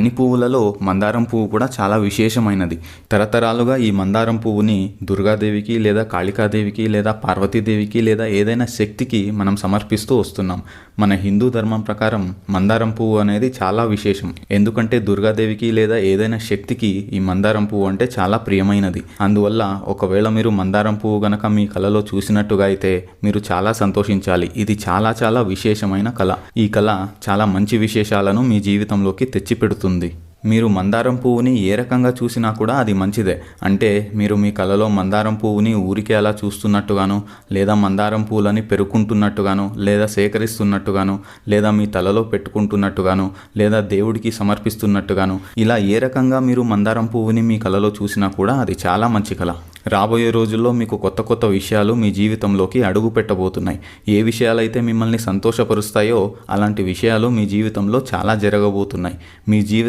అన్ని పువ్వులలో మందారం పువ్వు కూడా చాలా విశేషమైనది. తరతరాలుగా ఈ మందారం పువ్వుని దుర్గాదేవికి లేదా కాళికాదేవికి లేదా పార్వతీదేవికి లేదా ఏదైనా శక్తికి మనం సమర్పిస్తూ వస్తున్నాం. మన హిందూ ధర్మం ప్రకారం మందారం పువ్వు అనేది చాలా విశేషం. ఎందుకంటే దుర్గాదేవికి లేదా ఏదైనా శక్తికి ఈ మందారం పువ్వు అంటే చాలా ప్రియమైనది. అందువల్ల ఒకవేళ మీరు మందారం పువ్వు గనక మీ కళలో చూసినట్టుగా అయితే మీరు చాలా సంతోషించాలి. ఇది చాలా చాలా విశేషమైన కళ. ఈ కళ చాలా మంచి విశేషాలను మీ జీవితంలోకి తెచ్చిపెడుతుంది. మీరు మందారం పువ్వుని ఏ రకంగా చూసినా కూడా అది మంచిదే. అంటే మీరు మీ కళలో మందారం పువ్వుని ఊరికే అలా చూస్తున్నట్టుగాను లేదా మందారం పువ్వులని పెరుక్కుంటున్నట్టుగాను లేదా సేకరిస్తున్నట్టుగాను లేదా మీ తలలో పెట్టుకుంటున్నట్టుగాను లేదా దేవుడికి సమర్పిస్తున్నట్టుగాను ఇలా ఏ రకంగా మీరు మందారం పువ్వుని మీ కళలో చూసినా కూడా అది చాలా మంచి కళ. రాబోయే రోజుల్లో మీకు కొత్త కొత్త విషయాలు మీ జీవితంలోకి అడుగు పెట్టబోతున్నాయి ఏ విషయాలైతే మిమ్మల్ని సంతోషపరుస్తాయో అలాంటి విషయాలు మీ జీవితంలో చాలా జరగబోతున్నాయి. మీ జీవితం